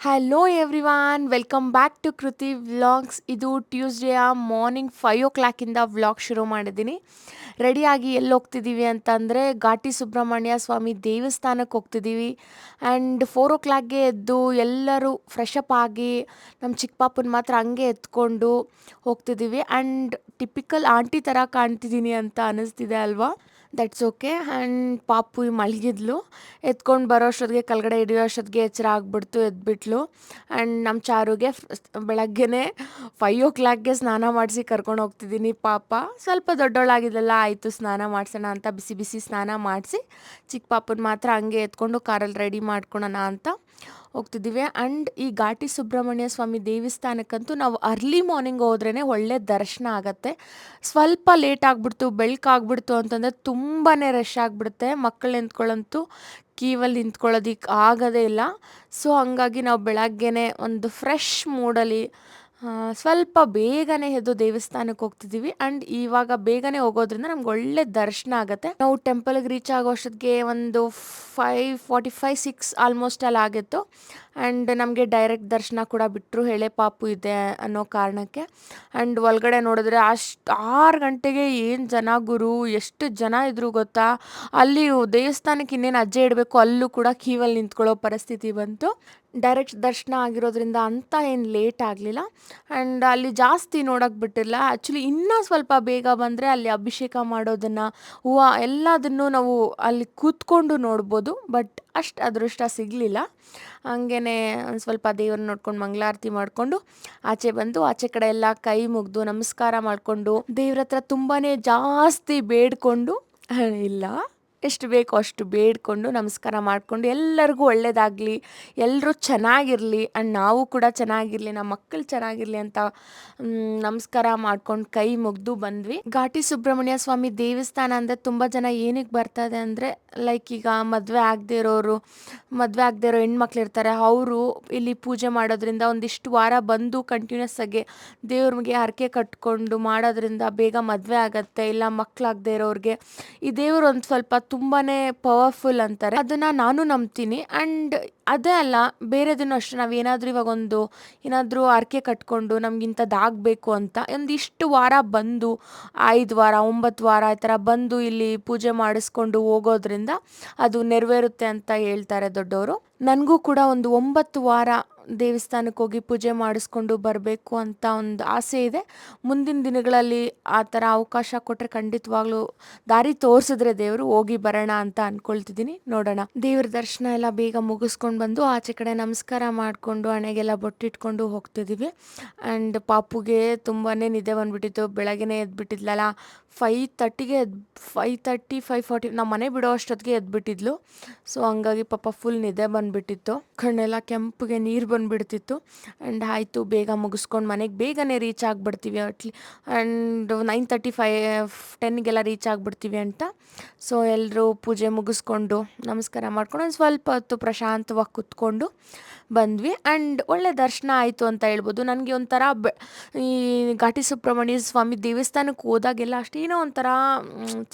Hello everyone welcome back to Kriti vlogs ಇದು ಟ್ಯೂಸ್ಡೇಯ morning five ಓ ಕ್ಲಾಕಿಂದ ವ್ಲಾಗ್ ಶುರು ಮಾಡಿದ್ದೀನಿ. ರೆಡಿಯಾಗಿ ಎಲ್ಲಿ ಹೋಗ್ತಿದ್ದೀವಿ ಅಂತಂದರೆ ಘಾಟಿ ಸುಬ್ರಹ್ಮಣ್ಯ ಸ್ವಾಮಿ ದೇವಸ್ಥಾನಕ್ಕೆ ಹೋಗ್ತಿದ್ದೀವಿ. ಆ್ಯಂಡ್ ಫೋರ್ ಓ ಕ್ಲಾಕ್ಗೆ ಎದ್ದು ಎಲ್ಲರೂ ಫ್ರೆಶ್ ಅಪ್ ಆಗಿ ನಮ್ಮ ಚಿಕ್ಕ ಪಾಪನ ಮಾತ್ರ ಹಂಗೆ ಎತ್ಕೊಂಡು ಹೋಗ್ತಿದ್ದೀವಿ. ಆ್ಯಂಡ್ ಟಿಪಿಕಲ್ ಆಂಟಿ ಥರ ಕಾಣ್ತಿದ್ದೀನಿ ಅಂತ ಅನ್ನಿಸ್ತಿದೆ ಅಲ್ವಾ? ದಟ್ಸ್ ಓಕೆ ಆ್ಯಂಡ್ ಪಾಪು ಮಲಗಿದ್ಲು. ಎತ್ಕೊಂಡು ಬರೋ ಅಷ್ಟೊತ್ತಿಗೆ ಕೆಳಗಡೆ ಹಿಡಿಯೋ ಅಷ್ಟೊತ್ತಿಗೆ ಎಚ್ಚರ ಆಗ್ಬಿಡ್ತು, ಎದ್ಬಿಟ್ಲು. ಆ್ಯಂಡ್ ನಮ್ಮ ಚಾರುಗೆ ಬೆಳಗ್ಗೆ ಫೈವ್ ಓ ಕ್ಲಾಕ್ಗೆ ಸ್ನಾನ ಮಾಡಿಸಿ ಕರ್ಕೊಂಡು ಹೋಗ್ತಿದ್ದೀನಿ ಪಾಪ. ಸ್ವಲ್ಪ ದೊಡ್ಡವಳಾಗಿದ್ದಲ್ಲ ಆಯಿತು ಸ್ನಾನ ಮಾಡಿಸೋಣ ಅಂತ ಬಿಸಿ ಬಿಸಿ ಸ್ನಾನ ಮಾಡಿಸಿ, ಚಿಕ್ಕ ಪಾಪನ ಮಾತ್ರ ಹಂಗೆ ಎತ್ಕೊಂಡು ಕಾರಲ್ಲಿ ರೆಡಿ ಮಾಡ್ಕೊಳೋಣ ಅಂತ ಹೋಗ್ತಿದ್ದೀವಿ. ಆ್ಯಂಡ್ ಈ ಘಾಟಿ ಸುಬ್ರಹ್ಮಣ್ಯ ಸ್ವಾಮಿ ದೇವಸ್ಥಾನಕ್ಕಂತೂ ನಾವು ಅರ್ಲಿ ಮಾರ್ನಿಂಗ್ ಹೋದ್ರೇ ಒಳ್ಳೆ ದರ್ಶನ ಆಗುತ್ತೆ. ಸ್ವಲ್ಪ ಲೇಟ್ ಆಗಿಬಿಡ್ತು ಬೆಳಕಾಗ್ಬಿಡ್ತು ಅಂತಂದರೆ ತುಂಬಾ ರಶ್ ಆಗಿಬಿಡುತ್ತೆ. ಮಕ್ಕಳು ನಿಂತ್ಕೊಳ್ಳಂತೂ ಕೀವಲ್ಲಿ ನಿಂತ್ಕೊಳ್ಳೋದಕ್ಕೆ ಆಗೋದೇ ಇಲ್ಲ. ಸೊ ಹಂಗಾಗಿ ನಾವು ಬೆಳಗ್ಗೆನೇ ಒಂದು ಫ್ರೆಶ್ ಮೂಡಲ್ಲಿ ಸ್ವಲ್ಪ ಬೇಗನೆ ಎದ್ದು ದೇವಸ್ಥಾನಕ್ಕೆ ಹೋಗ್ತಿದ್ದೀವಿ. ಅಂಡ್ ಇವಾಗ ಬೇಗನೆ ಹೋಗೋದ್ರಿಂದ ನಮ್ಗೆ ಒಳ್ಳೆ ದರ್ಶನ ಆಗುತ್ತೆ. ನಾವು ಟೆಂಪಲ್ಗೆ ರೀಚ್ ಆಗೋ ಅಷ್ಟೊತ್ತಿಗೆ ಒಂದು five forty five six almost ಅಲ್ಲಿ ಆಗಿತ್ತು. ಆ್ಯಂಡ್ ನಮಗೆ ಡೈರೆಕ್ಟ್ ದರ್ಶನ ಕೂಡ ಬಿಟ್ಟರು ಎಳೆ ಪಾಪು ಇದೆ ಅನ್ನೋ ಕಾರಣಕ್ಕೆ. ಆ್ಯಂಡ್ ಒಳಗಡೆ ನೋಡಿದ್ರೆ ಅಷ್ಟು ಆರು ಗಂಟೆಗೆ ಏನು ಜನ ಗುರು, ಎಷ್ಟು ಜನ ಇದ್ರು ಗೊತ್ತಾ? ಅಲ್ಲಿ ದೇವಸ್ಥಾನಕ್ಕೆ ಇನ್ನೇನು ಅಜ್ಜೆ ಇಡಬೇಕು, ಅಲ್ಲೂ ಕೂಡ ಕ್ಯೂವಲ್ಲಿ ನಿಂತ್ಕೊಳ್ಳೋ ಪರಿಸ್ಥಿತಿ ಬಂತು. ಡೈರೆಕ್ಟ್ ದರ್ಶನ ಆಗಿರೋದ್ರಿಂದ ಅಂತ ಏನು ಲೇಟ್ ಆಗಲಿಲ್ಲ. ಆ್ಯಂಡ್ ಅಲ್ಲಿ ಜಾಸ್ತಿ ನೋಡೋಕೆ ಬಿಟ್ಟಿಲ್ಲ ಆ್ಯಕ್ಚುಲಿ ಇನ್ನೂ ಸ್ವಲ್ಪ ಬೇಗ ಬಂದರೆ ಅಲ್ಲಿ ಅಭಿಷೇಕ ಮಾಡೋದನ್ನು, ಹೂವು ಎಲ್ಲದನ್ನು ನಾವು ಅಲ್ಲಿ ಕೂತ್ಕೊಂಡು ನೋಡ್ಬೋದು. ಬಟ್ ಅಷ್ಟು ಅದೃಷ್ಟ ಸಿಗಲಿಲ್ಲ. ಹಂಗೇ ಒಂದು ಸ್ವಲ್ಪ ದೇವ್ರನ್ನ ನೋಡ್ಕೊಂಡು ಮಂಗಳಾರತಿ ಮಾಡಿಕೊಂಡು ಆಚೆ ಬಂದು ಆಚೆ ಕಡೆ ಎಲ್ಲ ಕೈ ಮುಗಿದು ನಮಸ್ಕಾರ ಮಾಡಿಕೊಂಡು ದೇವ್ರ ಹತ್ರ ತುಂಬಾ ಜಾಸ್ತಿ ಬೇಡ್ಕೊಂಡು ಇಲ್ಲ. ಎಷ್ಟು ಬೇಕೋ ಅಷ್ಟು ಬೇಡ್ಕೊಂಡು ನಮಸ್ಕಾರ ಮಾಡಿಕೊಂಡು ಎಲ್ಲರಿಗೂ ಒಳ್ಳೆಯದಾಗಲಿ ಎಲ್ಲರೂ ಚೆನ್ನಾಗಿರಲಿ ಆ್ಯಂಡ್ ನಾವು ಕೂಡ ಚೆನ್ನಾಗಿರಲಿ ನಮ್ಮ ಮಕ್ಕಳು ಚೆನ್ನಾಗಿರಲಿ ಅಂತ ನಮಸ್ಕಾರ ಮಾಡ್ಕೊಂಡು ಕೈ ಮುಗಿದು ಬಂದ್ವಿ. ಘಾಟಿ ಸುಬ್ರಹ್ಮಣ್ಯ ಸ್ವಾಮಿ ದೇವಸ್ಥಾನ ಅಂದರೆ ತುಂಬ ಜನ ಏನಕ್ಕೆ ಬರ್ತದೆ ಅಂದರೆ ಲೈಕ್ ಈಗ ಮದುವೆ ಆಗದೆ ಇರೋರು, ಮದುವೆ ಆಗದೆ ಇರೋ ಹೆಣ್ಮಕ್ಳು ಇರ್ತಾರೆ, ಅವರು ಇಲ್ಲಿ ಪೂಜೆ ಮಾಡೋದ್ರಿಂದ ಒಂದಿಷ್ಟು ವಾರ ಬಂದು ಕಂಟಿನ್ಯೂಸ್ ಆಗಿ ದೇವ್ರಿಗೆ ಹರಕೆ ಕಟ್ಕೊಂಡು ಮಾಡೋದ್ರಿಂದ ಬೇಗ ಮದುವೆ ಆಗತ್ತೆ, ಇಲ್ಲ ಮಕ್ಕಳಾಗದೆ ಇರೋರಿಗೆ. ಈ ದೇವರು ಒಂದು ಸ್ವಲ್ಪ ತುಂಬಾ ಪವರ್ಫುಲ್ ಅಂತಾರೆ. ಅದನ್ನು ನಾನು ನಂಬ್ತೀನಿ. ಆ್ಯಂಡ್ ಅದೇ ಅಲ್ಲ, ಬೇರೆದನ್ನು ಅಷ್ಟೇ ನಾವು ಏನಾದರೂ ಇವಾಗ ಒಂದು ಏನಾದರೂ ಅರ್ಕೆ ಕಟ್ಕೊಂಡು ನಮಗಿಂಥದ್ದಾಗಬೇಕು ಅಂತ ಒಂದಿಷ್ಟು ವಾರ ಬಂದು, ಐದು ವಾರ, ಒಂಬತ್ತು ವಾರ ಈ ಥರ ಬಂದು ಇಲ್ಲಿ ಪೂಜೆ ಮಾಡಿಸ್ಕೊಂಡು ಹೋಗೋದ್ರಿಂದ ಅದು ನೆರವೇರುತ್ತೆ ಅಂತ ಹೇಳ್ತಾರೆ ದೊಡ್ಡವರು. ನನಗೂ ಕೂಡ ಒಂದು ಒಂಬತ್ತು ವಾರ ದೇವಸ್ಥಾನಕ್ಕೆ ಹೋಗಿ ಪೂಜೆ ಮಾಡಿಸ್ಕೊಂಡು ಬರಬೇಕು ಅಂತ ಒಂದು ಆಸೆ ಇದೆ. ಮುಂದಿನ ದಿನಗಳಲ್ಲಿ ಆ ಥರ ಅವಕಾಶ ಕೊಟ್ಟರೆ ಖಂಡಿತವಾಗ್ಲೂ ದಾರಿ ತೋರಿಸಿದ್ರೆ ದೇವರು ಹೋಗಿ ಬರೋಣ ಅಂತ ಅಂದ್ಕೊಳ್ತಿದ್ದೀನಿ ನೋಡೋಣ. ದೇವ್ರ ದರ್ಶನ ಎಲ್ಲ ಬೇಗ ಮುಗಿಸ್ಕೊಂಡು ಬಂದು ಆಚೆ ಕಡೆ ನಮಸ್ಕಾರ ಮಾಡಿಕೊಂಡು ಹಣೆಗೆಲ್ಲ ಬೊಟ್ಟಿಟ್ಕೊಂಡು ಹೋಗ್ತಿದ್ದೀವಿ ಆ್ಯಂಡ್ ಪಾಪುಗೆ ತುಂಬಾ ನಿದ್ದೆ ಬಂದ್ಬಿಟ್ಟಿತ್ತು. ಬೆಳಗ್ಗೆ ಎದ್ಬಿಟ್ಟಿದ್ಲಲ್ಲ. ಫೈ ತರ್ಟಿಗೆ ಎದ್ ಫೈ ತರ್ಟಿ ಫೈವ್ ಫಾರ್ಟಿ ನಮ್ಮ ಮನೆ ಬಿಡೋ ಅಷ್ಟೊತ್ತಿಗೆ ಎದ್ಬಿಟ್ಟಿದ್ಲು. ಸೊ ಹಂಗಾಗಿ ಪಾಪ ಫುಲ್ ನಿದ್ದೆ ಬಂದುಬಿಟ್ಟಿತ್ತು. ಕಣ್ಣೆಲ್ಲ ಕೆಂಪಿಗೆ ನೀರು ಬಂದುಬಿಡ್ತಿತ್ತು. ಆ್ಯಂಡ್ ಆಯಿತು, ಬೇಗ ಮುಗಿಸ್ಕೊಂಡು ಮನೆಗೆ ಬೇಗನೆ ರೀಚ್ ಆಗಿಬಿಡ್ತೀವಿ ಅಟ್ಲಿ ಆ್ಯಂಡ್ ನೈನ್ ತರ್ಟಿ ಫೈವ್ ಟೆನ್ಗೆಲ್ಲ ರೀಚ್ ಆಗಿಬಿಡ್ತೀವಿ ಅಂತ. ಸೊ ಎಲ್ಲರೂ ಪೂಜೆ ಮುಗಿಸ್ಕೊಂಡು ನಮಸ್ಕಾರ ಮಾಡ್ಕೊಂಡು ಒಂದು ಸ್ವಲ್ಪ ಹೊತ್ತು ಪ್ರಶಾಂತವಾಗಿ ಕೂತ್ಕೊಂಡು ಬಂದ್ವಿ. ಆ್ಯಂಡ್ ಒಳ್ಳೆ ದರ್ಶನ ಆಯಿತು ಅಂತ ಹೇಳ್ಬೋದು. ನನಗೆ ಒಂಥರ ಬೆ ಈ ಘಾಟಿ ಸುಬ್ರಹ್ಮಣ್ಯ ಸ್ವಾಮಿ ದೇವಸ್ಥಾನಕ್ಕೆ ಹೋದಾಗೆಲ್ಲ ಅಷ್ಟೇನೋ ಒಂಥರ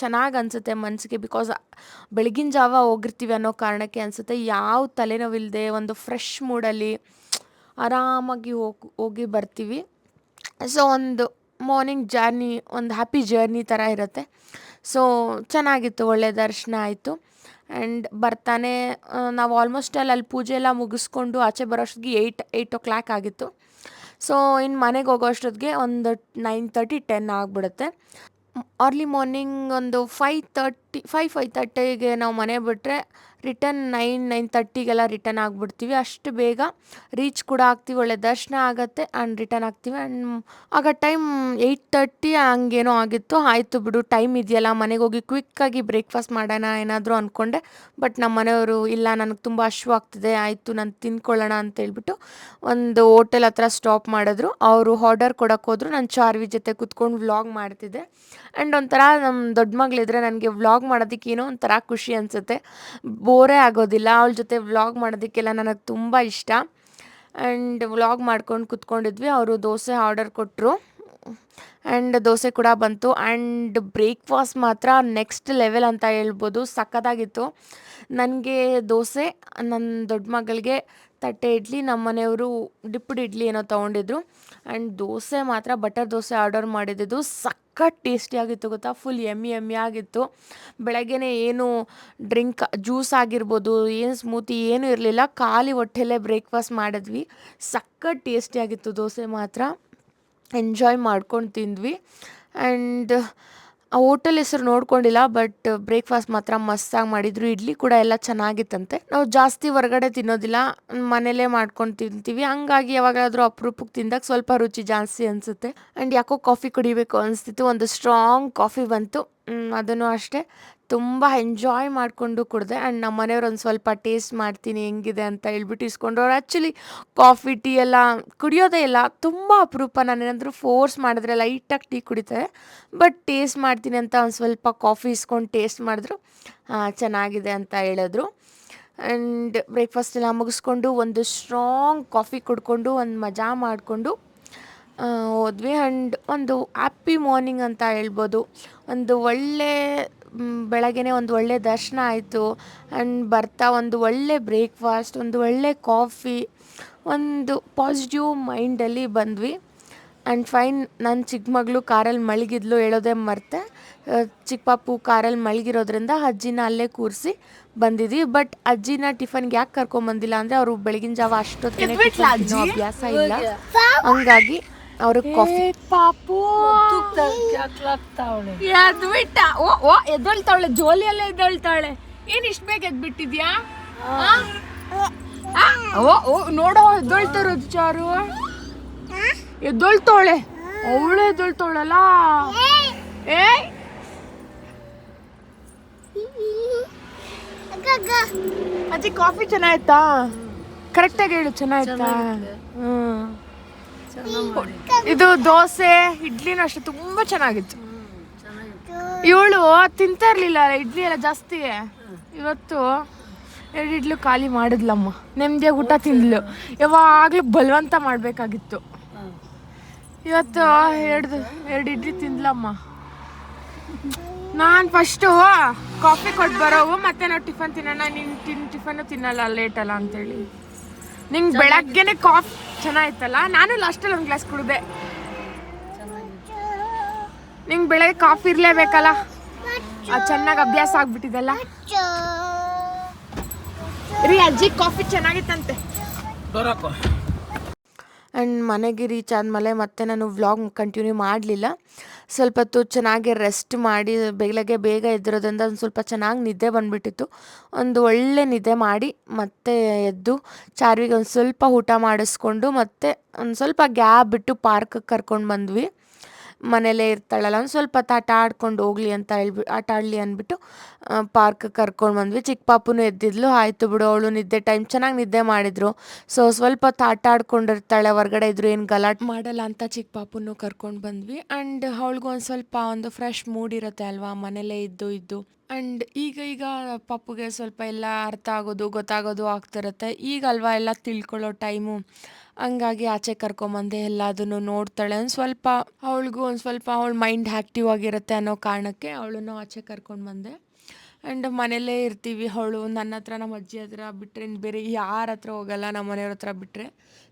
ಚೆನ್ನಾಗಿ ಅನಿಸುತ್ತೆ ಮನಸ್ಸಿಗೆ ಬಿಕಾಸ್ ಬೆಳಗಿನ ಜಾವ ಹೋಗಿರ್ತೀವಿ ಅನ್ನೋ ಕಾರಣಕ್ಕೆ ಅನಿಸುತ್ತೆ. ಯಾವ ತಲೆನೋವಿಲ್ಲದೆ ಒಂದು ಫ್ರೆಶ್ ಮೂಡಲ್ಲಿ ಆರಾಮಾಗಿ ಹೋಗಿ ಹೋಗಿ ಬರ್ತೀವಿ. ಸೊ ಒಂದು ಮಾರ್ನಿಂಗ್ ಜರ್ನಿ ಒಂದು ಹ್ಯಾಪಿ ಜರ್ನಿ ಥರ ಇರುತ್ತೆ. ಸೊ ಚೆನ್ನಾಗಿತ್ತು, ಒಳ್ಳೆ ದರ್ಶನ ಆಯಿತು. ಆ್ಯಂಡ್ ಬರ್ತಾನೆ ನಾವು ಆಲ್ಮೋಸ್ಟ್ ಅಲ್ಲಿ ಅಲ್ಲಿ ಪೂಜೆ ಎಲ್ಲ ಮುಗಿಸ್ಕೊಂಡು ಆಚೆ ಬರೋ ಅಷ್ಟೊತ್ತಿಗೆ ಏಯ್ಟ್ ಏಯ್ಟ್ ಓ ಕ್ಲಾಕ್ ಆಗಿತ್ತು. ಸೊ ಇನ್ನು ಮನೆಗೆ ಹೋಗೋ ಅಷ್ಟೊತ್ತಿಗೆ ಒಂದು ನೈನ್ ತರ್ಟಿ ಟೆನ್ ಆಗಿಬಿಡುತ್ತೆ. ಅರ್ಲಿ ಮಾರ್ನಿಂಗ್ ಒಂದು ಫೈ ತರ್ಟಿ ಫೈ ಫೈ ತರ್ಟಿಗೆ ನಾವು ಮನೆ ಬಿಟ್ಟರೆ ರಿಟರ್ನ್ ನೈನ್ ನೈನ್ ತರ್ಟಿಗೆಲ್ಲ ರಿಟರ್ನ್ ಆಗಿಬಿಡ್ತೀವಿ. ಅಷ್ಟು ಬೇಗ ರೀಚ್ ಕೂಡ ಆಗ್ತೀವಿ. ಒಳ್ಳೆ ದರ್ಶನ ಆಗುತ್ತೆ ಆ್ಯಂಡ್ ರಿಟರ್ನ್ ಆಗ್ತೀವಿ. ಆ್ಯಂಡ್ ಆಗ ಟೈಮ್ ಏಯ್ಟ್ ತರ್ಟಿ ಹಂಗೇನೋ ಆಗಿತ್ತು. ಆಯಿತು ಬಿಡು, ಟೈಮ್ ಇದೆಯಲ್ಲ, ಮನೆಗೆ ಹೋಗಿ ಕ್ವಿಕ್ಕಾಗಿ ಬ್ರೇಕ್ಫಾಸ್ಟ್ ಮಾಡೋಣ ಏನಾದರೂ ಅಂದ್ಕೊಂಡೆ ಬಟ್ ನಮ್ಮ ಮನೆಯವರು, ಇಲ್ಲ, ನನಗೆ ತುಂಬ ಹಶ್ವಾಗ್ತಿದೆ ಆಯಿತು, ನಾನು ತಿನ್ಕೊಳ್ಳೋಣ ಅಂತ ಹೇಳ್ಬಿಟ್ಟು ಒಂದು ಹೋಟೆಲ್ ಹತ್ರ ಸ್ಟಾಪ್ ಮಾಡಿದ್ರು. ಅವರು ಆರ್ಡರ್ ಕೊಡೋಕೆ ಹೋದ್ರು. ನಾನು ಚಾರ್ವಿ ಜೊತೆ ಕುತ್ಕೊಂಡು ವ್ಲಾಗ್ ಮಾಡ್ತಿದ್ದೆ. ಆ್ಯಂಡ್ ಒಂಥರ ನಮ್ಮ ದೊಡ್ಡ ಮಗಳಿದ್ರೆ ನನಗೆ ವ್ಲಾಗ್ ಮಾಡೋದಕ್ಕೆ ಏನೋ ಒಂಥರ ಖುಷಿ ಅನಿಸುತ್ತೆ. ಬೋರೇ ಆಗೋದಿಲ್ಲ. ಅವಳ ಜೊತೆ ವ್ಲಾಗ್ ಮಾಡೋದಕ್ಕೆಲ್ಲ ನನಗೆ ತುಂಬ ಇಷ್ಟ. ಆ್ಯಂಡ್ ವ್ಲಾಗ್ ಮಾಡ್ಕೊಂಡು ಕುತ್ಕೊಂಡಿದ್ವಿ. ಅವರು ದೋಸೆ ಆರ್ಡರ್ ಕೊಟ್ಟರು ಆ್ಯಂಡ್ ದೋಸೆ ಕೂಡ ಬಂತು. ಆ್ಯಂಡ್ ಬ್ರೇಕ್ಫಾಸ್ಟ್ ಮಾತ್ರ ನೆಕ್ಸ್ಟ್ ಲೆವೆಲ್ ಅಂತ ಹೇಳ್ಬೋದು. ಸಖತ್ತಾಗಿತ್ತು. ನನಗೆ ದೋಸೆ ನನ್ನ ದೊಡ್ಡ ಮಗಳಿಗೆ ತಟ್ಟೆ ಇಡ್ಲಿ ನಮ್ಮ ಮನೆಯವರು ಡಿಪ್ಪಡ್ ಇಡ್ಲಿ ಏನೋ ತೊಗೊಂಡಿದ್ರು. ಆ್ಯಂಡ್ ದೋಸೆ ಮಾತ್ರ, ಬಟರ್ ದೋಸೆ ಆರ್ಡರ್ ಮಾಡಿದ್ದು ಸಖತ್ ಟೇಸ್ಟಿಯಾಗಿತ್ತು ಗೊತ್ತಾ? ಫುಲ್ ಎಮ್ಮಿ ಎಮ್ಮಿ ಆಗಿತ್ತು. ಬೆಳಗ್ಗೆನೇ ಏನು ಡ್ರಿಂಕ್, ಜ್ಯೂಸ್ ಆಗಿರ್ಬೋದು, ಏನು ಸ್ಮೂತಿ, ಏನೂ ಇರಲಿಲ್ಲ. ಖಾಲಿ ಹೊಟ್ಟೆಲೇ ಬ್ರೇಕ್ಫಾಸ್ಟ್ ಮಾಡಿದ್ವಿ. ಸಖತ್ ಟೇಸ್ಟಿಯಾಗಿತ್ತು ದೋಸೆ ಮಾತ್ರ. ಎಂಜಾಯ್ ಮಾಡ್ಕೊಂಡು ತಿಂದ್ವಿ. ಆ್ಯಂಡ್ ಆ ಹೋಟೆಲ್ ಹೆಸರು ನೋಡ್ಕೊಂಡಿಲ್ಲ ಬಟ್ ಬ್ರೇಕ್ಫಾಸ್ಟ್ ಮಾತ್ರ ಮಸ್ತಾಗಿ ಮಾಡಿದ್ರು. ಇಡ್ಲಿ ಕೂಡ ಎಲ್ಲ ಚೆನ್ನಾಗಿತ್ತಂತೆ. ನಾವು ಜಾಸ್ತಿ ಹೊರಗಡೆ ತಿನ್ನೋದಿಲ್ಲ, ಮನೇಲೇ ಮಾಡ್ಕೊಂಡು ತಿಂತೀವಿ. ಹಂಗಾಗಿ ಯಾವಾಗಾದರೂ ಅಪರೂಪಕ್ಕೆ ತಿಂದಾಗ ಸ್ವಲ್ಪ ರುಚಿ ಜಾಸ್ತಿ ಅನಿಸುತ್ತೆ. ಆ್ಯಂಡ್ ಯಾಕೋ ಕಾಫಿ ಕುಡಿಬೇಕು ಅನಿಸ್ತಿತ್ತು. ಒಂದು ಸ್ಟ್ರಾಂಗ್ ಕಾಫಿ ಬಂತು. ಅದನ್ನು ಅಷ್ಟೇ. ತುಂಬ ಎಂಜಾಯ್ ಮಾಡಿಕೊಂಡು ಕುಡಿದೆ ಆ್ಯಂಡ್ ನಮ್ಮ ಮನೆಯವ್ರು ಒಂದು ಸ್ವಲ್ಪ ಟೇಸ್ಟ್ ಮಾಡ್ತೀನಿ ಹೆಂಗಿದೆ ಅಂತ ಹೇಳ್ಬಿಟ್ಟು ಇಸ್ಕೊಂಡ್ರು. ಅವ್ರು ಆ್ಯಕ್ಚುಲಿ ಕಾಫಿ ಟೀ ಎಲ್ಲ ಕುಡಿಯೋದೇ ಇಲ್ಲ. ತುಂಬ ಅಪರೂಪ. ನಾನೇನಾದರೂ ಫೋರ್ಸ್ ಮಾಡಿದ್ರೆ ಲೈಟಾಗಿ ಟೀ ಕುಡಿತಾರೆ ಬಟ್ ಟೇಸ್ಟ್ ಮಾಡ್ತೀನಿ ಅಂತ ಒಂದು ಸ್ವಲ್ಪ ಕಾಫಿ ಇಸ್ಕೊಂಡು ಟೇಸ್ಟ್ ಮಾಡಿದ್ರು. ಚೆನ್ನಾಗಿದೆ ಅಂತ ಹೇಳಿದ್ರು. ಆ್ಯಂಡ್ ಬ್ರೇಕ್ಫಾಸ್ಟ್ ಎಲ್ಲ ಮುಗಿಸ್ಕೊಂಡು ಒಂದು ಸ್ಟ್ರಾಂಗ್ ಕಾಫಿ ಕುಡ್ಕೊಂಡು, ಒಂದು ಮಜಾ ಮಾಡಿಕೊಂಡು ಹೋದ್ವಿ. ಆ್ಯಂಡ್ ಒಂದು ಹ್ಯಾಪಿ ಮಾರ್ನಿಂಗ್ ಅಂತ ಹೇಳ್ಬೋದು. ಒಂದು ಒಳ್ಳೆ ಮ್, ಬೆಳಗ್ಗೆನೇ ಒಂದು ಒಳ್ಳೆ ದರ್ಶನ ಆಯಿತು. ಆ್ಯಂಡ್ ಬರ್ತಾ ಒಂದು ಒಳ್ಳೆ ಬ್ರೇಕ್ಫಾಸ್ಟ್ ಒಂದು ಒಳ್ಳೆ ಕಾಫಿ ಒಂದು ಪಾಸಿಟಿವ್ ಮೈಂಡಲ್ಲಿ ಬಂದ್ವಿ. ಆ್ಯಂಡ್ ಫೈನ್ ನನ್ನ ಚಿಕ್ಕ ಮಗಳು ಕಾರಲ್ಲಿ ಮಲಗಿದ್ಲು ಹೇಳೋದೇ ಮರ್ತೆ. ಚಿಕ್ಕ ಪಾಪು ಕಾರಲ್ಲಿ ಮಳಗಿರೋದ್ರಿಂದ ಅಜ್ಜಿನ ಅಲ್ಲೇ ಕೂರಿಸಿ ಬಂದಿದ್ವಿ. ಬಟ್ ಅಜ್ಜಿನ ಟಿಫನ್ಗೆ ಯಾಕೆ ಕರ್ಕೊಂಬಂದಿಲ್ಲ ಅಂದರೆ ಅವರು ಬೆಳಗಿನ ಜಾವ ಅಷ್ಟೊತ್ತಿಗೆ ತಿನ್ನೋ ಅಭ್ಯಾಸ ಇಲ್ಲ. ಹಂಗಾಗಿ ಅವ್ರಿಗೆ ಕಾಫಿ. ಪಾಪು. ಎದ್ಬಿಟ್ಟ ಓ ಓ ಎದ್ದೊಳ್ತಾವಳೆ ಜೋಲಿಯಲ್ಲೇ ಎದ್ದೊಳ್ತಾಳೆ ಏನ್ ಇಷ್ಟ ಬೇಗ ಎದ್ಬಿಟ್ಟಿದ್ಯಾ? ಓ ಓ ನೋಡೋ ಎದ್ದೊಳ್ತಾರ ಚಾರು ಎದ್ದೊಳ್ತಾವಳೆ. ಅವಳೆ ಎದ್ದೊಳ್ತಾವಳಲ್ಲ. ಏ? ಅಜ್ಜಿ ಕಾಫಿ ಚೆನ್ನಾಯ್ತಾ ಕರೆಕ್ಟಾಗಿ ಹೇಳು ಚೆನ್ನಾಯ್ತಾ ಹ್ಮ್. ಇದು ದೋಸೆ ಇಡ್ಲಿನೂ ಅಷ್ಟೇ, ತುಂಬಾ ಚೆನ್ನಾಗಿತ್ತು. ಇವಳು ತಿಂತಾ ಇರ್ಲಿಲ್ಲ ಇಡ್ಲಿ ಎಲ್ಲ ಜಾಸ್ತಿ. ಇವತ್ತು ಎರಡು ಇಡ್ಲು ಖಾಲಿ ಮಾಡಿದ್ಲಮ್ಮ. ನೆಮ್ಮದಿಯಾಗಿ ಊಟ ತಿಂದ್ಲು. ಯಾವಾಗ್ಲೂ ಬಲವಂತ ಮಾಡ್ಬೇಕಾಗಿತ್ತು. ಇವತ್ತು ಎರಡು ಎರಡು ಇಡ್ಲಿ ತಿಂದ್ಲಮ್ಮ. ನಾನು ಫಸ್ಟು ಕಾಫಿ ಕೊಟ್ಟು ಬರೋವು, ಮತ್ತೆ ನಾವು ಟಿಫನ್ ತಿನ್ನೋಣ. ನೀನು ತಿನ್ ಟಿಫನ್ನು ತಿನ್ನಲ್ಲ ಲೇಟ್ ಅಲ್ಲ ಅಂತೇಳಿ. ನಿಂಗೆ ಬೆಳಗ್ಗೆನೆ ಕಾಫಿ ಚೆನ್ನಾಗಿತ್ತಲ್ಲ ನಾನು ಲಾಸ್ಟಲ್ಲಿ ಒಂದು ಗ್ಲಾಸ್ ಕುಡಿದೆ. ನಿಂಗೆ ಬೆಳಗ್ಗೆ ಕಾಫಿ ಇರಲೇಬೇಕಲ್ಲ? ಚೆನ್ನಾಗಿ ಅಭ್ಯಾಸ ಆಗ್ಬಿಟ್ಟಿದೆಲ್ಲ. ರೀ ಅಜ್ಜಿ ಕಾಫಿ ಚೆನ್ನಾಗಿತ್ತಂತೆ ಆ್ಯಂಡ್ ಮನೆಗೆ ರೀಚ್ ಆದಮೇಲೆ ಮತ್ತೆ ನಾನು ವ್ಲಾಗ್ ಕಂಟಿನ್ಯೂ ಮಾಡಲಿಲ್ಲ. ಸ್ವಲ್ಪ ಹೊತ್ತು ಚೆನ್ನಾಗಿ ರೆಸ್ಟ್ ಮಾಡಿ, ಬೆಳಗ್ಗೆ ಬೇಗ ಎದ್ದಿರೋದ್ರಿಂದ ಒಂದು ಸ್ವಲ್ಪ ಚೆನ್ನಾಗಿ ನಿದ್ದೆ ಬಂದುಬಿಟ್ಟಿತ್ತು. ಒಂದು ಒಳ್ಳೆ ನಿದ್ದೆ ಮಾಡಿ ಮತ್ತೆ ಎದ್ದು ಚಾರ್ವಿಗೆ ಒಂದು ಸ್ವಲ್ಪ ಊಟ ಮಾಡಿಸ್ಕೊಂಡು ಮತ್ತೆ ಒಂದು ಸ್ವಲ್ಪ ಗ್ಯಾಪ್ ಬಿಟ್ಟು ಪಾರ್ಕಿಗೆ ಕರ್ಕೊಂಡು ಬಂದ್ವಿ. ಮನೇಲೇ ಇರ್ತಾಳಲ್ಲ, ಒಂದು ಸ್ವಲ್ಪ ಹೊತ್ತು ಆಟ ಆಡ್ಕೊಂಡು ಹೋಗ್ಲಿ ಅಂತ ಹೇಳ್ಬಿ, ಆಟ ಆಡಲಿ ಅಂದ್ಬಿಟ್ಟು ಪಾರ್ಕ್ ಕರ್ಕೊಂಡು ಬಂದ್ವಿ. ಚಿಕ್ಕ ಪಾಪುನು ಎದ್ದಿದ್ಲು, ಆಯಿತು ಬಿಡು, ಅವಳು ನಿದ್ದೆ ಟೈಮ್ ಚೆನ್ನಾಗಿ ನಿದ್ದೆ ಮಾಡಿದ್ರು. ಸೊ ಸ್ವಲ್ಪ ಹೊತ್ತು ಆಟ ಆಡ್ಕೊಂಡಿರ್ತಾಳೆ, ಹೊರಗಡೆ ಇದ್ರು, ಏನು ಗಲಾಟೆ ಮಾಡಲ್ಲ ಅಂತ ಚಿಕ್ಕ ಪಾಪುನು ಕರ್ಕೊಂಡು ಬಂದ್ವಿ. ಆ್ಯಂಡ್ ಅವಳಿಗೂ ಒಂದು ಸ್ವಲ್ಪ ಒಂದು ಫ್ರೆಶ್ ಮೂಡ್ ಇರುತ್ತೆ ಅಲ್ವಾ ಮನೇಲೇ ಇದ್ದು ಇದ್ದು. ಆ್ಯಂಡ್ ಈಗ ಈಗ ಪಪ್ಪುಗೆ ಸ್ವಲ್ಪ ಎಲ್ಲ ಅರ್ಥ ಆಗೋದು, ಗೊತ್ತಾಗೋದು ಆಗ್ತಿರುತ್ತೆ. ಈಗ ಅಲ್ವಾ ಎಲ್ಲ ತಿಳ್ಕೊಳ್ಳೋ ಟೈಮು? ಹಂಗಾಗಿ ಆಚೆ ಕರ್ಕೊಂಬಂದೆ ಎಲ್ಲದನ್ನು ನೋಡ್ತಾಳೆ. ಒಂದು ಸ್ವಲ್ಪ ಅವಳಿಗೂ ಒಂದು ಸ್ವಲ್ಪ ಅವಳ ಮೈಂಡ್ ಆ್ಯಕ್ಟಿವ್ ಆಗಿರುತ್ತೆ ಅನ್ನೋ ಕಾರಣಕ್ಕೆ ಅವಳನ್ನು ಆಚೆ ಕರ್ಕೊಂಡು ಬಂದೆ ಆ್ಯಂಡ್ ಮನೆಯಲ್ಲೇ ಇರ್ತೀವಿ ಅವಳು, ನನ್ನ ಹತ್ರ, ನಮ್ಮ ಅಜ್ಜಿ ಹತ್ರ ಬಿಟ್ಟರೆ ಇನ್ನು ಬೇರೆ ಯಾರ ಹತ್ರ ಹೋಗಲ್ಲ, ನಮ್ಮ ಮನೆಯವ್ರ ಹತ್ರ ಬಿಟ್ಟರೆ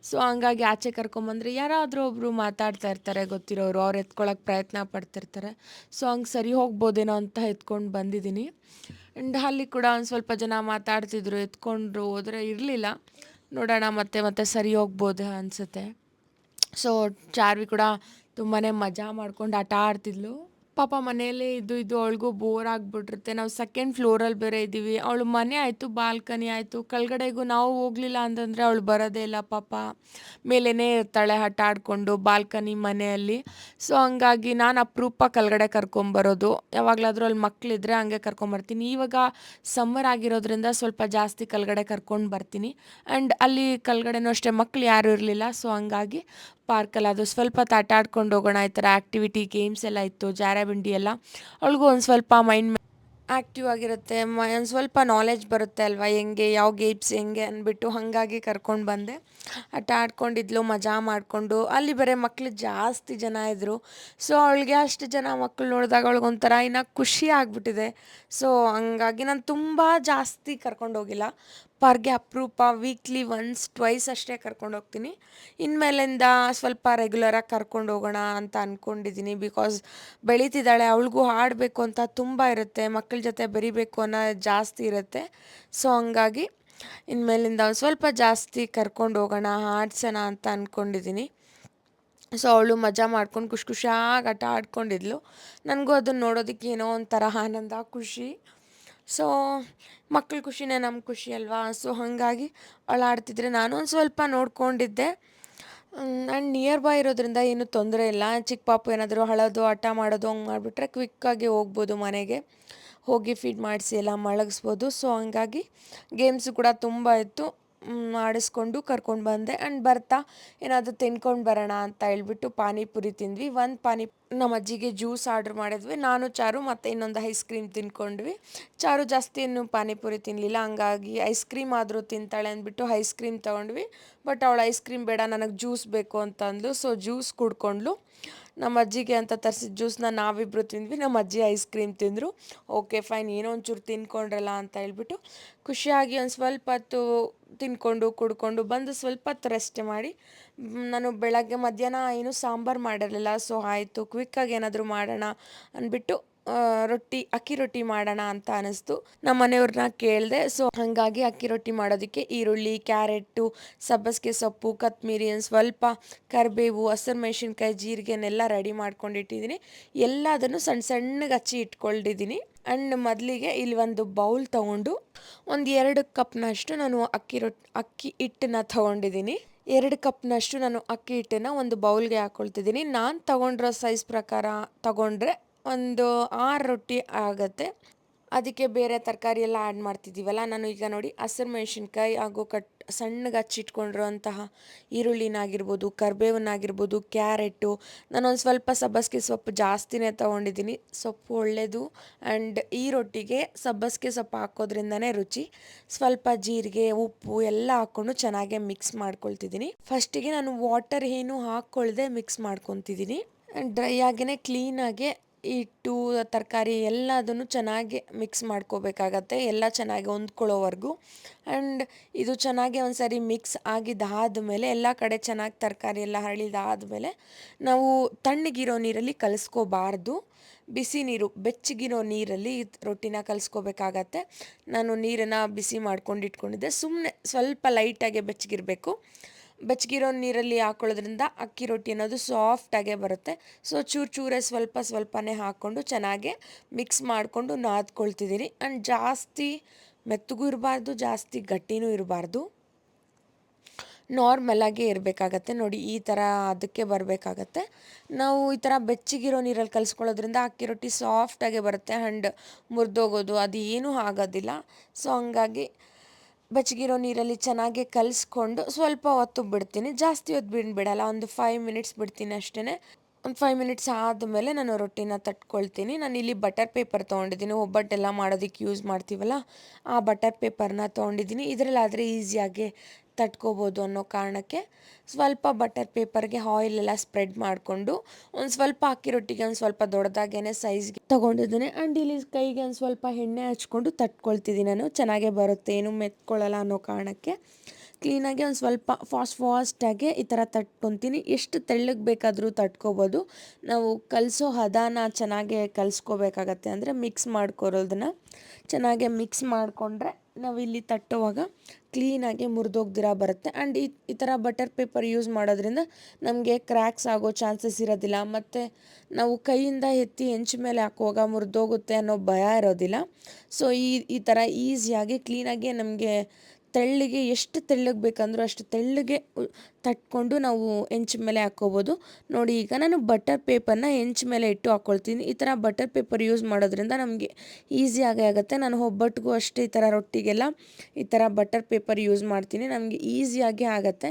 ಸೊ ಹಂಗಾಗಿ ಆಚೆ ಕರ್ಕೊಂಬಂದ್ರೆ ಯಾರಾದರೂ ಒಬ್ಬರು ಮಾತಾಡ್ತಾ ಇರ್ತಾರೆ ಗೊತ್ತಿರೋರು, ಅವ್ರು ಎತ್ಕೊಳ್ಳೋಕೆ ಪ್ರಯತ್ನ ಪಡ್ತಿರ್ತಾರೆ. ಸೊ ಹಂಗೆ ಸರಿ ಹೋಗ್ಬೋದೇನೋ ಅಂತ ಎತ್ಕೊಂಡು ಬಂದಿದ್ದೀನಿ. ಆ್ಯಂಡ್ ಅಲ್ಲಿ ಕೂಡ ಒಂದು ಸ್ವಲ್ಪ ಜನ ಮಾತಾಡ್ತಿದ್ರು, ಎತ್ಕೊಂಡ್ರು, ಹೋದರೆ ಇರಲಿಲ್ಲ. ನೋಡೋಣ ಮತ್ತೆ ಮತ್ತೆ ಸರಿ ಹೋಗ್ಬೋದು ಅನಿಸುತ್ತೆ. ಸೊ ಚಾರ್ವಿ ಕೂಡ ತುಂಬಾ ಮಜಾ ಮಾಡ್ಕೊಂಡು ಆಟ ಆಡ್ತಿದ್ಲು. ಪಾಪ ಮನೆಯಲ್ಲೇ ಇದ್ದು ಇದ್ದು ಅವಳಿಗೂ ಬೋರ್ ಆಗಿಬಿಟ್ಟಿರುತ್ತೆ. ನಾವು ಸೆಕೆಂಡ್ ಫ್ಲೋರಲ್ಲಿ ಬೇರೆ ಇದ್ದೀವಿ. ಅವಳು ಮನೆ ಆಯಿತು ಬಾಲ್ಕನಿ ಆಯಿತು. ಕೆಳಗಡೆಗೂ ನಾವು ಹೋಗಲಿಲ್ಲ ಅಂತಂದರೆ ಅವಳು ಬರೋದೇ ಇಲ್ಲ ಪಾಪ. ಮೇಲೇ ಇರ್ತಾಳೆ ಆಟ ಆಡಿಕೊಂಡು ಬಾಲ್ಕನಿ ಮನೆಯಲ್ಲಿ. ಸೊ ಹಂಗಾಗಿ ನಾನು ಅಪರೂಪ ಕೆಳಗಡೆ ಕರ್ಕೊಂಬರೋದು ಯಾವಾಗಲಾದರೂ ಅಲ್ಲಿ ಮಕ್ಕಳಿದ್ರೆ ಹಂಗೆ ಕರ್ಕೊಂಬರ್ತೀನಿ ಇವಾಗ ಸಮ್ಮರ್ ಆಗಿರೋದ್ರಿಂದ ಸ್ವಲ್ಪ ಜಾಸ್ತಿ ಕೆಳಗಡೆ ಕರ್ಕೊಂಡು ಬರ್ತೀನಿ. ಆ್ಯಂಡ್ ಅಲ್ಲಿ ಕೆಳಗಡೆನೂ ಅಷ್ಟೇ ಮಕ್ಕಳು ಯಾರೂ ಇರಲಿಲ್ಲ. ಸೊ ಹಂಗಾಗಿ ಪಾರ್ಕಲ್ಲಿ ಅದು ಸ್ವಲ್ಪ ಆಡ್ಕೊಂಡು ಹೋಗೋಣ, ಈ ಥರ ಆ್ಯಕ್ಟಿವಿಟಿ ಗೇಮ್ಸ್ ಎಲ್ಲ ಇತ್ತು, ಜಾರಬಂಡಿ ಎಲ್ಲ. ಅವಳಿಗೂ ಒಂದು ಸ್ವಲ್ಪ ಮೈಂಡ್ ಆ್ಯಕ್ಟಿವ್ ಆಗಿರುತ್ತೆ. ಮ, ಒಂದು ಸ್ವಲ್ಪ ನಾಲೆಜ್ ಬರುತ್ತೆ ಅಲ್ವಾ, ಹೆಂಗೆ, ಯಾವ ಗೇಮ್ಸ್ ಹೆಂಗೆ ಅಂದ್ಬಿಟ್ಟು ಹಾಗಾಗಿ ಕರ್ಕೊಂಡು ಬಂದೆ. ಆಟ ಆಡ್ಕೊಂಡಿದ್ಲು, ಮಜಾ ಮಾಡಿಕೊಂಡು. ಅಲ್ಲಿ ಬರೀ ಮಕ್ಕಳು ಜಾಸ್ತಿ ಜನ ಇದ್ದರು ಸೊ ಅವಳಿಗೆ ಅಷ್ಟು ಜನ ಮಕ್ಕಳು ನೋಡಿದಾಗ ಅವಳಿಗೊಂಥರ ಇನ್ನು ಖುಷಿ ಆಗಿಬಿಟ್ಟಿದೆ. ಸೊ ಹಂಗಾಗಿ ನಾನು ತುಂಬ ಜಾಸ್ತಿ ಕರ್ಕೊಂಡು ಹೋಗಿಲ್ಲ. ಪಾರ್ಗೆ ಅಪರೂಪ ವೀಕ್ಲಿ ಒನ್ಸ್ ಟ್ವೈಸ್ ಅಷ್ಟೇ ಕರ್ಕೊಂಡು ಹೋಗ್ತೀನಿ. ಇನ್ಮೇಲಿಂದ ಸ್ವಲ್ಪ ರೆಗ್ಯುಲರಾಗಿ ಕರ್ಕೊಂಡು ಹೋಗೋಣ ಅಂತ ಅಂದ್ಕೊಂಡಿದ್ದೀನಿ ಬಿಕಾಸ್ ಬೆಳೀತಿದ್ದಾಳೆ, ಅವಳಿಗೂ ಆಡಬೇಕು ಅಂತ ತುಂಬ ಇರುತ್ತೆ ಮಕ್ಕಳ ಜೊತೆ ಬೆರಿಬೇಕು ಅನ್ನೋ ಜಾಸ್ತಿ ಇರುತ್ತೆ. ಸೊ ಹಂಗಾಗಿ ಇನ್ಮೇಲಿಂದ ಸ್ವಲ್ಪ ಜಾಸ್ತಿ ಕರ್ಕೊಂಡು ಹೋಗೋಣ, ಆಡ್ಸೋಣ ಅಂತ ಅಂದ್ಕೊಂಡಿದ್ದೀನಿ ಸೊ ಅವಳು ಮಜಾ ಮಾಡ್ಕೊಂಡು ಖುಷಿ ಖುಷಿಯಾಗಿ ಆಟ ಆಡ್ಕೊಂಡಿದ್ಲು. ನನಗೂ ಅದನ್ನು ನೋಡೋದಕ್ಕೆ ಏನೋ ಒಂಥರ ಆನಂದ, ಖುಷಿ. ಸೊ ಮಕ್ಕಳ ಖುಷಿನೇ ನಮ್ಮ ಖುಷಿ ಅಲ್ವಾ? ಸೊ ಹಾಗಾಗಿ ಅವಳು ಆಡ್ತಿದ್ರೆ ನಾನು ಒಂದು ಸ್ವಲ್ಪ ನೋಡ್ಕೊಂಡಿದ್ದೆ. ನಾನು ನಿಯರ್ ಬೈ ಇರೋದ್ರಿಂದ ಏನೂ ತೊಂದರೆ ಇಲ್ಲ. ಚಿಕ್ಕ ಪಾಪು ಏನಾದರೂ ಹಳೋದು ಆಟ ಮಾಡೋದು, ಹಂಗೆ ಮಾಡಿಬಿಟ್ರೆ ಕ್ವಿಕ್ಕಾಗಿ ಹೋಗ್ಬೋದು ಮನೆಗೆ. ಹೋಗಿ ಫೀಡ್ ಮಾಡಿಸಿ ಎಲ್ಲ ಮಲಗಿಸ್ಬೋದು ಸೊ ಹಂಗಾಗಿ ಗೇಮ್ಸು ಕೂಡ ತುಂಬ ಇತ್ತು. ಆಡಿಸ್ಕೊಂಡು ಕರ್ಕೊಂಡು ಬಂದೆ. ಆ್ಯಂಡ್ ಬರ್ತಾ ಏನಾದರೂ ತಿನ್ಕೊಂಡು ಬರೋಣ ಅಂತ ಹೇಳ್ಬಿಟ್ಟು ಪಾನಿಪುರಿ ತಿಂದ್ವಿ. ಒಂದು ಪಾನಿ ನಮ್ಮ ಅಜ್ಜಿಗೆ ಜ್ಯೂಸ್ ಆರ್ಡ್ರ್ ಮಾಡಿದ್ವಿ. ನಾನು ಚಾರು ಮತ್ತು ಇನ್ನೊಂದು ಐಸ್ ಕ್ರೀಮ್ ತಿನ್ಕೊಂಡ್ವಿ. ಚಾರು ಜಾಸ್ತಿ ಏನು ಪಾನಿಪುರಿ ತಿನ್ನಲಿಲ್ಲ ಹಂಗಾಗಿ ಐಸ್ ಕ್ರೀಮ್ ಆದರೂ ತಿಂತಾಳೆ ಅಂದ್ಬಿಟ್ಟು ಐಸ್ ಕ್ರೀಮ್ ತೊಗೊಂಡ್ವಿ. ಬಟ್ ಅವಳು ಐಸ್ ಕ್ರೀಮ್ ಬೇಡ, ನನಗೆ ಜ್ಯೂಸ್ ಬೇಕು ಅಂತ ಅಂದ್ಲು ಸೊ ಜ್ಯೂಸ್ ಕುಡ್ಕೊಂಡ್ಲು. ನಮ್ಮ ಅಜ್ಜಿಗೆ ಅಂತ ತರಿಸಿದ ಜ್ಯೂಸ್ನ ನಾವಿಬ್ಬರು ತಿಂದ್ವಿ, ನಮ್ಮ ಅಜ್ಜಿ ಐಸ್ ಕ್ರೀಮ್ ತಿಂದರು. ಓಕೆ ಫೈನ್ ಏನೋ ಒಂಚೂರು ತಿನ್ಕೊಂಡ್ರಲ್ಲ ಅಂತ ಹೇಳ್ಬಿಟ್ಟು ಖುಷಿಯಾಗಿ ಒಂದು ಸ್ವಲ್ಪ ಹೊತ್ತು ತಿನ್ಕೊಂಡು, ಕುಡ್ಕೊಂಡು ಬಂದು ಸ್ವಲ್ಪ ಹೊತ್ತು ರೆಸ್ಟ್ ಮಾಡಿ ನಾನು ಬೆಳಗ್ಗೆ ಮಧ್ಯಾಹ್ನ ಏನು ಸಾಂಬಾರು ಮಾಡಿರಲಿಲ್ಲ ಸೊ ಆಯಿತು ಕ್ವಿಕ್ಕಾಗಿ ಏನಾದರೂ ಮಾಡೋಣ ಅಂದ್ಬಿಟ್ಟು ರೊಟ್ಟಿ, ಅಕ್ಕಿ ರೊಟ್ಟಿ ಮಾಡೋಣ ಅಂತ ಅನಿಸ್ತು ನಮ್ಮ ಮನೆಯವ್ರನ್ನ ಕೇಳಿದೆ. ಸೊ ಹಾಗಾಗಿ ಅಕ್ಕಿ ರೊಟ್ಟಿ ಮಾಡೋದಕ್ಕೆ ಈರುಳ್ಳಿ ಕ್ಯಾರೆಟು ಸಬ್ಬಸಿಗೆ ಸೊಪ್ಪು, ಕತ್ಮೀರಿ ಸ್ವಲ್ಪ ಕರಿಬೇವು, ಹಸಿರು ಮೆಣಸಿನ್ಕಾಯಿ ಜೀರಿಗೆನೆಲ್ಲ ರೆಡಿ ಮಾಡ್ಕೊಂಡಿಟ್ಟಿದ್ದೀನಿ. ಎಲ್ಲದನ್ನು ಸಣ್ಣ ಸಣ್ಣಗೆ ಹಚ್ಚಿ ಇಟ್ಕೊಂಡಿದ್ದೀನಿ ಆ್ಯಂಡ್ ಮೊದಲಿಗೆ ಇಲ್ಲಿ ಒಂದು ಬೌಲ್ ತೊಗೊಂಡು ಒಂದು ಎರಡು ಕಪ್ನಷ್ಟು ನಾನು ಅಕ್ಕಿ ರೊಟ್ಟಿ ಅಕ್ಕಿ ಹಿಟ್ಟನ್ನ ತೊಗೊಂಡಿದ್ದೀನಿ. ಎರಡು ಕಪ್ನಷ್ಟು ನಾನು ಅಕ್ಕಿ ಹಿಟ್ಟನ್ನು ಒಂದು ಬೌಲ್ಗೆ ಹಾಕ್ಕೊಳ್ತಿದ್ದೀನಿ ನಾನು ತೊಗೊಂಡಿರೋ ಸೈಜ್ ಪ್ರಕಾರ ತೊಗೊಂಡ್ರೆ ಒಂದು ಆರು ರೊಟ್ಟಿ ಆಗುತ್ತೆ. ಅದಕ್ಕೆ ಬೇರೆ ತರಕಾರಿ ಎಲ್ಲ ಆ್ಯಡ್ ಮಾಡ್ತಿದ್ದೀವಲ್ಲ, ನಾನು ಈಗ ನೋಡಿ ಹಸಿರು ಮೆಣಸಿನ್ಕಾಯಿ ಹಾಗೂ ಕಟ್, ಸಣ್ಣಗೆ ಹಚ್ಚಿಟ್ಕೊಂಡಿರೋಂತಹ ಈರುಳ್ಳಿನಾಗಿರ್ಬೋದು ಕರ್ಬೇವನ್ನಾಗಿರ್ಬೋದು ಕ್ಯಾರೆಟು. ನಾನೊಂದು ಸ್ವಲ್ಪ ಸಬ್ಬಸಿಗೆ ಸೊಪ್ಪು ಜಾಸ್ತಿನೇ ತೊಗೊಂಡಿದ್ದೀನಿ. ಸೊಪ್ಪು ಒಳ್ಳೆಯದು ಆ್ಯಂಡ್ ಈ ರೊಟ್ಟಿಗೆ ಸಬ್ಬಸಿಗೆ ಸೊಪ್ಪು ಹಾಕೋದ್ರಿಂದನೇ ರುಚಿ. ಸ್ವಲ್ಪ ಜೀರಿಗೆ, ಉಪ್ಪು ಎಲ್ಲ ಹಾಕ್ಕೊಂಡು ಚೆನ್ನಾಗೆ ಮಿಕ್ಸ್ ಮಾಡ್ಕೊಳ್ತಿದ್ದೀನಿ. ಫಸ್ಟಿಗೆ ನಾನು ವಾಟರ್ ಏನು ಹಾಕ್ಕೊಳ್ಳದೆ ಮಿಕ್ಸ್ ಮಾಡ್ಕೊತಿದ್ದೀನಿ. ಡ್ರೈ ಆಗಿನೇ ಕ್ಲೀನಾಗೆ ಹಿಟ್ಟು, ತರಕಾರಿ ಎಲ್ಲದನ್ನು ಚೆನ್ನಾಗಿ ಮಿಕ್ಸ್ ಮಾಡ್ಕೋಬೇಕಾಗತ್ತೆ. ಎಲ್ಲ ಚೆನ್ನಾಗಿ ಹೊಂದ್ಕೊಳ್ಳೋವರೆಗೂ. ಆ್ಯಂಡ್ ಇದು ಚೆನ್ನಾಗಿ ಒಂದು ಸರಿ ಮಿಕ್ಸ್ ಆಗಿದ್ದಾದಮೇಲೆ, ಎಲ್ಲ ಕಡೆ ಚೆನ್ನಾಗಿ ತರಕಾರಿ ಎಲ್ಲ ಹರಳಿದಾದಮೇಲೆ, ನಾವು ತಣ್ಣಗಿರೋ ನೀರಲ್ಲಿ ಕಲಿಸ್ಕೋಬಾರ್ದು. ಬಿಸಿ ನೀರು, ಬೆಚ್ಚಗಿರೋ ನೀರಲ್ಲಿ ರೊಟ್ಟಿನ ಕಲಿಸ್ಕೋಬೇಕಾಗತ್ತೆ. ನಾನು ನೀರನ್ನು ಬಿಸಿ ಮಾಡ್ಕೊಂಡು ಇಟ್ಕೊಂಡಿದ್ದೆ ಸುಮ್ಮನೆ ಸ್ವಲ್ಪ ಲೈಟಾಗೆ ಬೆಚ್ಚಗಿರಬೇಕು. ಬೆಚ್ಚಗಿರೋ ನೀರಲ್ಲಿ ಹಾಕೊಳ್ಳೋದ್ರಿಂದ ಅಕ್ಕಿ ರೊಟ್ಟಿ ಅನ್ನೋದು ಸಾಫ್ಟಾಗೆ ಬರುತ್ತೆ. ಸೊ ಚೂರು ಚೂರೇ ಸ್ವಲ್ಪ ಸ್ವಲ್ಪನೇ ಹಾಕ್ಕೊಂಡು ಚೆನ್ನಾಗಿ ಮಿಕ್ಸ್ ಮಾಡಿಕೊಂಡು ನಾದ್ಕೊಳ್ತಿದ್ದೀನಿ ಆ್ಯಂಡ್ ಜಾಸ್ತಿ ಮೆತ್ತಗೂ ಇರಬಾರ್ದು, ಜಾಸ್ತಿ ಗಟ್ಟಿನೂ ಇರಬಾರ್ದು. ನಾರ್ಮಲಾಗೇ ಇರಬೇಕಾಗತ್ತೆ. ನೋಡಿ, ಈ ಥರ ಅದಕ್ಕೆ ಬರಬೇಕಾಗತ್ತೆ. ನಾವು ಈ ಥರ ಬೆಚ್ಚಗಿರೋ ನೀರಲ್ಲಿ ಕಲಿಸ್ಕೊಳ್ಳೋದ್ರಿಂದ ಅಕ್ಕಿ ರೊಟ್ಟಿ ಸಾಫ್ಟಾಗೆ ಬರುತ್ತೆ. ಆ್ಯಂಡ್ ಮುರಿದೋಗೋದು, ಅದು ಏನೂ ಆಗೋದಿಲ್ಲ. ಸೊ ಹಂಗಾಗಿ ಬೆಚ್ಚಗಿರೋ ನೀರಲ್ಲಿ ಚೆನ್ನಾಗಿ ಕಲಿಸ್ಕೊಂಡು ಸ್ವಲ್ಪ ಹೊತ್ತು ಬಿಡ್ತೀನಿ. ಜಾಸ್ತಿ ಹೊತ್ತು ಬಿಡ್ ಬಿಡಲ್ಲ ಒಂದು ಫೈವ್ ಮಿನಿಟ್ಸ್ ಬಿಡ್ತೀನಿ ಅಷ್ಟೇ ಒಂದು ಫೈವ್ ಮಿನಿಟ್ಸ್ ಆದಮೇಲೆ ನಾನು ರೊಟ್ಟಿನ ತಟ್ಕೊಳ್ತೀನಿ. ನಾನು ಇಲ್ಲಿ ಬಟರ್ ಪೇಪರ್ ತೊಗೊಂಡಿದ್ದೀನಿ. ಒಬ್ಬಟ್ಟೆಲ್ಲ ಮಾಡೋದಕ್ಕೆ ಯೂಸ್ ಮಾಡ್ತೀವಲ್ಲ, ಆ ಬಟರ್ ಪೇಪರ್ನ ತೊಗೊಂಡಿದ್ದೀನಿ. ಇದರಲ್ಲಾದರೆ ಈಸಿಯಾಗಿ ತಟ್ಕೋಬೋದು ಅನ್ನೋ ಕಾರಣಕ್ಕೆ ಸ್ವಲ್ಪ ಬಟರ್ ಪೇಪರ್ಗೆ ಆಯಿಲ್ ಎಲ್ಲ ಸ್ಪ್ರೆಡ್ ಮಾಡಿಕೊಂಡು ಒಂದು ಸ್ವಲ್ಪ ಅಕ್ಕಿ ರೊಟ್ಟಿಗೆ ಒಂದು ಸ್ವಲ್ಪ ದೊಡ್ಡದಾಗೇನೆ ಸೈಜ್ಗೆ ತೊಗೊಂಡಿದ್ದೀನಿ. ಆ್ಯಂಡ್ ಇಲ್ಲಿ ಕೈಗೆ ಒಂದು ಸ್ವಲ್ಪ ಎಣ್ಣೆ ಹಚ್ಕೊಂಡು ತಟ್ಕೊಳ್ತಿದ್ದೀನಿ ನಾನು. ಚೆನ್ನಾಗೇ ಬರುತ್ತೆ. ಏನು ಮೆತ್ಕೊಳ್ಳಲ್ಲ ಅನ್ನೋ ಕಾರಣಕ್ಕೆ ಕ್ಲೀನಾಗಿ ಒಂದು ಸ್ವಲ್ಪ ಫಾಸ್ಟ್ ಫಾಸ್ಟಾಗಿ ಈ ಥರ ತಟ್ಕೊತೀನಿ. ಎಷ್ಟು ತೆಳ್ಳಗೆ ಬೇಕಾದರೂ ತಟ್ಕೋಬೋದು. ನಾವು ಕಲಿಸೋ ಹದನ ಚೆನ್ನಾಗಿ ಕಲಿಸ್ಕೋಬೇಕಾಗತ್ತೆ ಅಂದರೆ ಮಿಕ್ಸ್ ಮಾಡ್ಕೊರೋದನ್ನ. ಚೆನ್ನಾಗಿ ಮಿಕ್ಸ್ ಮಾಡಿಕೊಂಡ್ರೆ ನಾವಿಲ್ಲಿ ತಟ್ಟುವಾಗ ಕ್ಲೀನಾಗಿ ಮುರಿದೋಗ್ದಿರ ಬರುತ್ತೆ. ಆ್ಯಂಡ್ ಈ ಈ ಥರ ಬಟರ್ ಪೇಪರ್ ಯೂಸ್ ಮಾಡೋದ್ರಿಂದ ನಮಗೆ ಕ್ರ್ಯಾಕ್ಸ್ ಆಗೋ ಚಾನ್ಸಸ್ ಇರೋದಿಲ್ಲ. ಮತ್ತು ನಾವು ಕೈಯಿಂದ ಎತ್ತಿ ಹೆಂಚು ಮೇಲೆ ಹಾಕುವಾಗ ಮುರಿದೋಗುತ್ತೆ ಅನ್ನೋ ಭಯ ಇರೋದಿಲ್ಲ. ಸೊ ಈ ಈ ಥರ ಈಸಿಯಾಗಿ ಕ್ಲೀನಾಗಿ ನಮಗೆ ತೆಳ್ಳಗೆ ಎಷ್ಟು ತೆಳ್ಳಗೆ ಬೇಕಂದರೂ ಅಷ್ಟು ತೆಳ್ಳಗೆ ತಟ್ಕೊಂಡು ನಾವು ಹೆಂಚು ಮೇಲೆ ಹಾಕ್ಕೋಬೋದು ನೋಡಿ, ಈಗ ನಾನು ಬಟರ್ ಪೇಪರ್ನ ಹೆಂಚು ಮೇಲೆ ಇಟ್ಟು ಹಾಕ್ಕೊಳ್ತೀನಿ ಈ ಥರ ಬಟರ್ ಪೇಪರ್ ಯೂಸ್ ಮಾಡೋದ್ರಿಂದ ನಮಗೆ ಈಸಿಯಾಗಿ ಆಗುತ್ತೆ. ನಾನು ಒಬ್ಬಟ್ಟಿಗೂ ಅಷ್ಟೇ ಈ ಥರ ರೊಟ್ಟಿಗೆಲ್ಲ ಈ ಥರ ಬಟರ್ ಪೇಪರ್ ಯೂಸ್ ಮಾಡ್ತೀನಿ. ನಮಗೆ ಈಸಿಯಾಗಿ ಆಗುತ್ತೆ.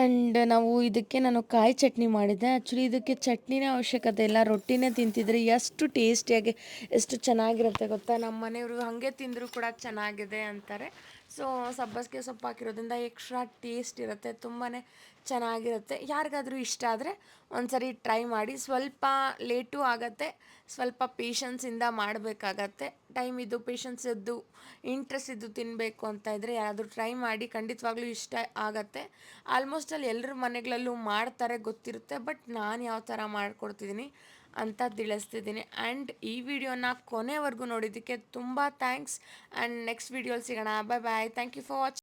ಆ್ಯಂಡ್ ನಾವು ಇದಕ್ಕೆ ನಾನು ಕಾಯಿ ಚಟ್ನಿ ಮಾಡಿದ್ದೆ. ಆ್ಯಕ್ಚುಲಿ ಇದಕ್ಕೆ ಚಟ್ನಿನೇ ಅವಶ್ಯಕತೆ ಇಲ್ಲ. ರೊಟ್ಟಿನೇ ತಿಂತಿದ್ರೆ ಎಷ್ಟು ಟೇಸ್ಟಿಯಾಗಿ, ಎಷ್ಟು ಚೆನ್ನಾಗಿರುತ್ತೆ ಗೊತ್ತಾ? ನಮ್ಮ ಮನೆಯವರು ಹಾಗೆ ತಿಂದರೂ ಕೂಡ ಚೆನ್ನಾಗಿದೆ ಅಂತಾರೆ. ಸೊ ಸಬ್ಬಸಿಗೆ ಸೊಪ್ಪು ಹಾಕಿರೋದ್ರಿಂದ ಎಕ್ಸ್ಟ್ರಾ ಟೇಸ್ಟ್ ಇರುತ್ತೆ ತುಂಬಾ ಚೆನ್ನಾಗಿರುತ್ತೆ. ಯಾರಿಗಾದರೂ ಇಷ್ಟ ಆದರೆ ಒಂದ್ಸರಿ ಟ್ರೈ ಮಾಡಿ, ಸ್ವಲ್ಪ ಲೇಟು ಆಗುತ್ತೆ, ಸ್ವಲ್ಪ ಪೇಷನ್ಸಿಂದ ಮಾಡಬೇಕಾಗತ್ತೆ. ಟೈಮ್ ಇದ್ದು ಪೇಷನ್ಸ್ ಇದ್ದು ಇಂಟ್ರೆಸ್ಟ್ ಇದ್ದು ತಿನ್ನಬೇಕು ಅಂತ ಇದ್ದರೆ ಯಾರಾದರೂ ಟ್ರೈ ಮಾಡಿ, ಖಂಡಿತವಾಗ್ಲೂ ಇಷ್ಟ ಆಗತ್ತೆ. ಆಲ್ಮೋಸ್ಟ್ ಅಲ್ಲಿ ಎಲ್ಲರ ಮನೆಗಳಲ್ಲೂ ಮಾಡ್ತಾರೆ, ಗೊತ್ತಿರುತ್ತೆ ಬಟ್ ನಾನು ಯಾವ ಥರ ಮಾಡ್ಕೊಡ್ತಿದ್ದೀನಿ ಅಂತ ತಿಳಿಸ್ತಿದ್ದೀನಿ. ಆ್ಯಂಡ್ ಈ ವಿಡಿಯೋನ ಕೊನೆವರೆಗೂ ನೋಡಿದ್ದಕ್ಕೆ ತುಂಬ ಥ್ಯಾಂಕ್ಸ್ ಆ್ಯಂಡ್ ನೆಕ್ಸ್ಟ್ ವಿಡಿಯೋಲಿ ಸಿಗೋಣ. Bye bye thank you for watching